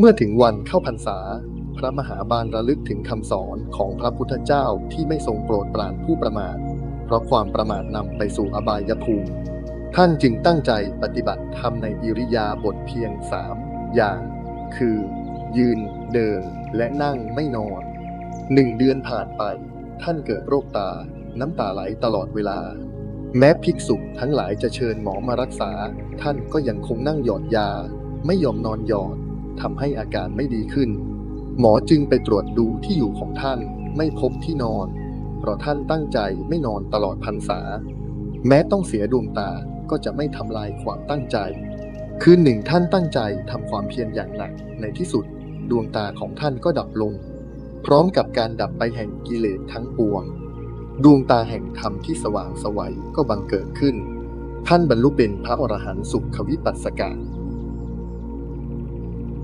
เมื่อถึงวันเข้าพรรษา พระมหาบาลระลึกถึงคำสอนของพระพุทธเจ้าที่ไม่ทรงโปรดปรานผู้ประมาท เพราะความประมาทนำไปสู่อบายภูมิ ท่านจึงตั้งใจปฏิบัติทำในอิริยาบถเพียงสามอย่าง คือ ยืน เดิน และนั่งไม่นอนหนึ่งเดือนผ่านไป ท่านเกิดโรคตา น้ำตาไหลตลอดเวลา แม้ภิกษุทั้งหลายจะเชิญหมอมารักษา ท่านก็ยังคงนั่งหยอดยา ไม่ยอมนอนหยอด ทำให้อาการไม่ดีขึ้น หมอจึงไปตรวจดูที่อยู่ของท่านไม่พบที่นอน เพราะท่านตั้งใจไม่นอนตลอดพรรษา แม้ต้องเสียดวงตาก็จะไม่ทำลายความตั้งใจ คืนหนึ่งท่านตั้งใจทำความเพียรอย่างหนักในที่สุดดวงตาของท่านก็ดับลง พร้อมกับการดับไปแห่งกิเลสทั้งปวง ดวงตาแห่งธรรมที่สว่างสวัยก็บังเกิดขึ้น ท่านบรรลุเป็นพระอรหันต์สุขวิปัสสกะ